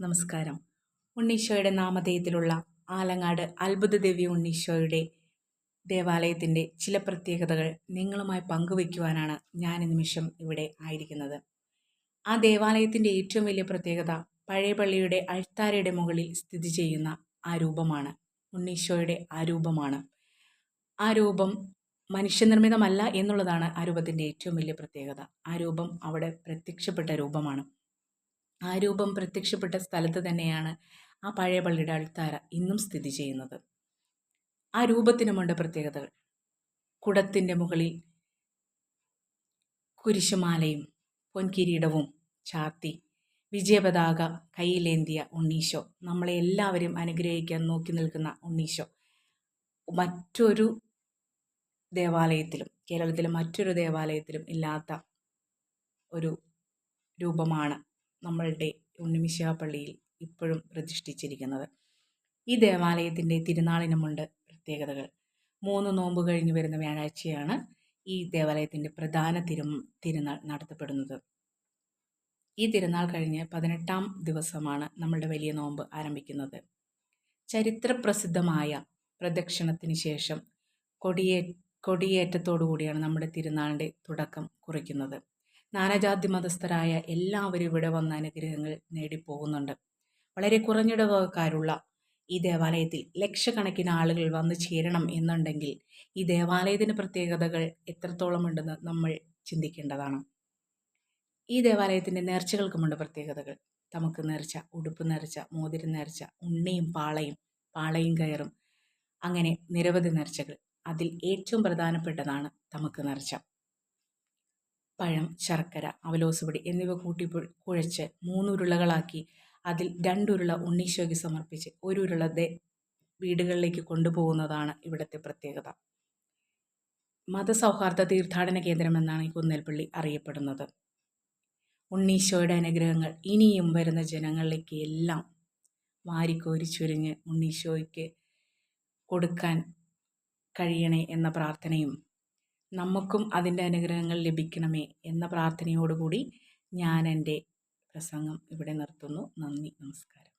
നമസ്കാരം. ഉണ്ണീശോയുടെ നാമധേയത്തിലുള്ള ആലങ്ങാട് അത്ഭുത ദേവി ഉണ്ണീശോയുടെ ദേവാലയത്തിന്റെ ചില പ്രത്യേകതകൾ നിങ്ങളുമായി പങ്കുവയ്ക്കുവാനാണ് ഞാൻ നിമിഷം ഇവിടെ ആയിരിക്കുന്നത്. ആ ദേവാലയത്തിന്റെ ഏറ്റവും വലിയ പ്രത്യേകത പഴയ പള്ളിയുടെ അഴ്ത്താരയുടെ മുകളിൽ സ്ഥിതി ചെയ്യുന്ന ആ രൂപമാണ്. ഉണ്ണീശോയുടെ ആ രൂപമാണ്. ആ രൂപം മനുഷ്യനിർമ്മിതമല്ല എന്നുള്ളതാണ് ആ രൂപത്തിന്റെ ഏറ്റവും വലിയ പ്രത്യേകത. ആ രൂപം അവിടെ പ്രത്യക്ഷപ്പെട്ട രൂപമാണ്. ആ രൂപം പ്രത്യക്ഷപ്പെട്ട സ്ഥലത്ത് തന്നെയാണ് ആ പഴയ പള്ളിയുടെ അൾത്താര ഇന്നും സ്ഥിതി ചെയ്യുന്നത്. ആ രൂപത്തിനുമുണ്ട് പ്രത്യേകതകൾ. കുടത്തിന്റെ മുകളിൽ കുരിശുമാലയും പൊൻകിരീടവും ചാത്തി വിജയപതാക കയ്യിലേന്തിയ ഉണ്ണീശോ നമ്മളെ എല്ലാവരും അനുഗ്രഹിക്കാൻ നോക്കി നിൽക്കുന്ന ഉണ്ണീശോ. മറ്റൊരു ദേവാലയത്തിലും കേരളത്തിലെ മറ്റൊരു ദേവാലയത്തിലും ഇല്ലാത്ത ഒരു രൂപമാണ് നമ്മളുടെ ഉണ്ണിമിശിഹ പള്ളിയിൽ ഇപ്പോഴും പ്രതിഷ്ഠിച്ചിരിക്കുന്നത്. ഈ ദേവാലയത്തിന്റെ തിരുനാളിനുമുണ്ട് പ്രത്യേകതകൾ. മൂന്ന് നോമ്പ് കഴിഞ്ഞ് വരുന്ന വ്യാഴാഴ്ചയാണ് ഈ ദേവാലയത്തിന്റെ പ്രധാന തിരു തിരുനാൾ നടത്തപ്പെടുന്നത്. ഈ തിരുനാൾ കഴിഞ്ഞ് പതിനെട്ടാം ദിവസമാണ് നമ്മളുടെ വലിയ നോമ്പ് ആരംഭിക്കുന്നത്. ചരിത്രപ്രസിദ്ധമായ പ്രദക്ഷിണത്തിന് ശേഷം കൊടിയേ കൊടിയേറ്റത്തോടു കൂടിയാണ് നമ്മുടെ തിരുനാളിന്റെ തുടക്കം കുറിക്കുന്നത്. നാനാജാതി മതസ്ഥരായ എല്ലാവരും ഇവിടെ വന്ന അനുഗ്രഹങ്ങൾ നേടിപ്പോകുന്നുണ്ട്. വളരെ കുറഞ്ഞിടവകക്കാരുള്ള ഈ ദേവാലയത്തിൽ ലക്ഷക്കണക്കിന് ആളുകൾ വന്നു ചേരണം എന്നുണ്ടെങ്കിൽ ഈ ദേവാലയത്തിന് പ്രത്യേകതകൾ എത്രത്തോളം ഉണ്ടെന്ന് നമ്മൾ ചിന്തിക്കേണ്ടതാണ്. ഈ ദേവാലയത്തിന്റെ നേർച്ചകൾക്കുമുണ്ട് പ്രത്യേകതകൾ. തമക്ക് നേർച്ച ഉടുപ്പ് നേർച്ച മോതിരം നേർച്ച ഉണ്ണിയും പാളയും പാളയും കയറും. അങ്ങനെ നിരവധി നേർച്ചകൾ. അതിൽ ഏറ്റവും പ്രധാനപ്പെട്ടതാണ് തമക്ക് നേർച്ച. പഴം ശർക്കര അവലോസുപൊടി എന്നിവ കൂട്ടി കുഴച്ച് മൂന്നുരുളകളാക്കി അതിൽ രണ്ടുരുള ഉണ്ണീശോയ്ക്ക് സമർപ്പിച്ച് ഒരു ഉരുള വീടുകളിലേക്ക് കൊണ്ടുപോകുന്നതാണ് ഇവിടുത്തെ പ്രത്യേകത. മതസൗഹാർദ്ദ തീർത്ഥാടന കേന്ദ്രമെന്നാണ് ഈ കുന്നേൽപ്പള്ളി അറിയപ്പെടുന്നത്. ഉണ്ണീശോയുടെ അനുഗ്രഹങ്ങൾ ഇനിയും വരുന്ന ജനങ്ങളിലേക്ക് എല്ലാം വാരിക്കോരി ചുരിഞ്ഞ് ഉണ്ണീശോയ്ക്ക് കൊടുക്കാൻ കഴിയണേ എന്ന പ്രാർത്ഥനയും നമുക്കും അതിന്റെ അനുഗ്രഹങ്ങൾ ലഭിക്കണമേ എന്ന പ്രാർത്ഥനയോടുകൂടി ഞാൻ എന്റെ പ്രസംഗം ഇവിടെ നിർത്തുന്നു. നന്ദി നമസ്കാരം.